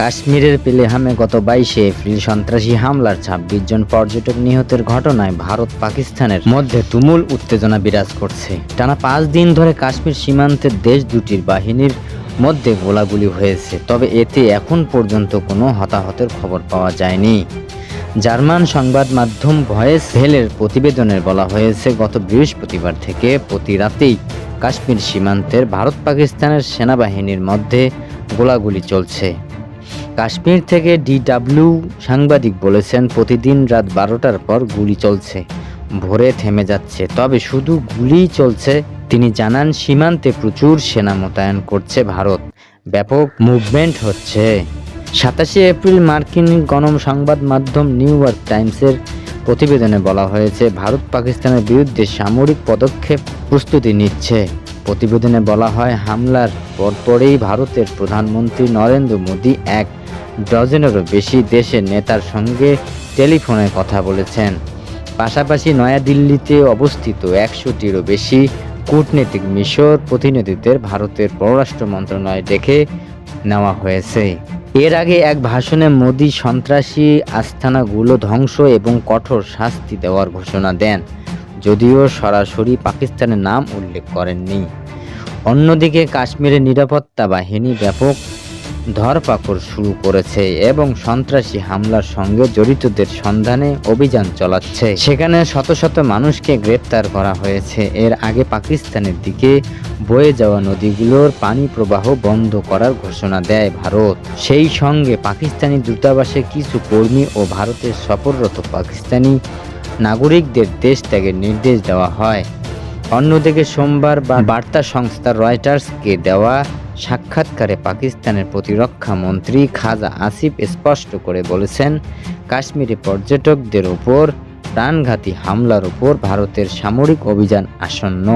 কাশ্মীরের পেলেহামে গত বাইশে এপ্রিল সন্ত্রাসী হামলার ছাব্বিশ জন পর্যটক নিহতের ঘটনায় ভারত পাকিস্তানের মধ্যে তুমুল উত্তেজনা বিরাজ করছে। টানা পাঁচ দিন ধরে কাশ্মীর সীমান্তের দেশ দুটির বাহিনীর মধ্যে গোলাগুলি হয়েছে, তবে এতে এখন পর্যন্ত কোনো হতাহতের খবর পাওয়া যায়নি। জার্মান সংবাদ মাধ্যম ভয়েস ভেলের প্রতিবেদনে বলা হয়েছে, গত বৃহস্পতিবার থেকে প্রতি রাতেই কাশ্মীর সীমান্তের ভারত পাকিস্তানের সেনাবাহিনীর মধ্যে গোলাগুলি চলছে। কাশ্মীর থেকে ডিডাব্লিউ সাংবাদিক বলেছেন, প্রতিদিন রাত বারোটার পর গুলি চলছে। ভোরে থেমে যাচ্ছে। তবে শুধু গুলিই চলছে, তিনি জানান, সীমান্তে প্রচুর সেনা মোতায়েন করছে ভারত। ব্যাপক মুভমেন্ট হচ্ছে। সাতাশে এপ্রিল মার্কিন গণ সংবাদ মাধ্যম নিউ ইয়র্ক টাইমসের প্রতিবেদনে বলা হয়েছে, ভারত পাকিস্তানের বিরুদ্ধে সামরিক পদক্ষেপ প্রস্তুতি নিচ্ছে। প্রতিবেদনে বলা হয়, হামলার পরপরেই ভারতের প্রধানমন্ত্রী নরেন্দ্র মোদী এক ডজনেরও বেশি দেশের নেতার সঙ্গে টেলিফোনে কথা বলেছেন। পাশাপাশি নয়াদিল্লিতে অবস্থিত একশোটিরও বেশি কূটনৈতিক মিশর প্রতিনিধিদের ভারতের পররাষ্ট্র মন্ত্রণালয় ডেকে নেওয়া হয়েছে। এর আগে এক ভাষণে মোদী সন্ত্রাসী আস্থানাগুলো ধ্বংস এবং কঠোর শাস্তি দেওয়ার ঘোষণা দেন। যদিও সরাসরি পাকিস্তানের নাম উল্লেখ করেননি। অন্যদিকে কাশ্মীরের নিরাপত্তা বাহিনী ব্যাপক ধরপাকড় শুরু করেছে এবং সন্ত্রাসী হামলার সঙ্গে জড়িতদের সন্ধানে অভিযান চালাচ্ছে। সেখানে শত শত মানুষকে গ্রেপ্তার করা হয়েছে। এর আগে পাকিস্তানের দিকে বয়ে যাওয়া নদীগুলোর পানি প্রবাহ বন্ধ করার ঘোষণা দেয় ভারত। সেই সঙ্গে পাকিস্তানি দূতাবাসে কিছু কর্মী ও ভারতের সফররত পাকিস্তানি নাগরিকদের দেশ ত্যাগের নির্দেশ দেওয়া হয়। অন্যদিকে সোমবার বার্তা সংস্থা রয়টার্সকে দেওয়া সাক্ষাৎকারে পাকিস্তানের প্রতিরক্ষা মন্ত্রী খাজা আসিফ স্পষ্ট করে বলেছেন, কাশ্মীরে পর্যটকদের উপর প্রাণঘাতী হামলার উপর ভারতের সামরিক অভিযান আসন্ন।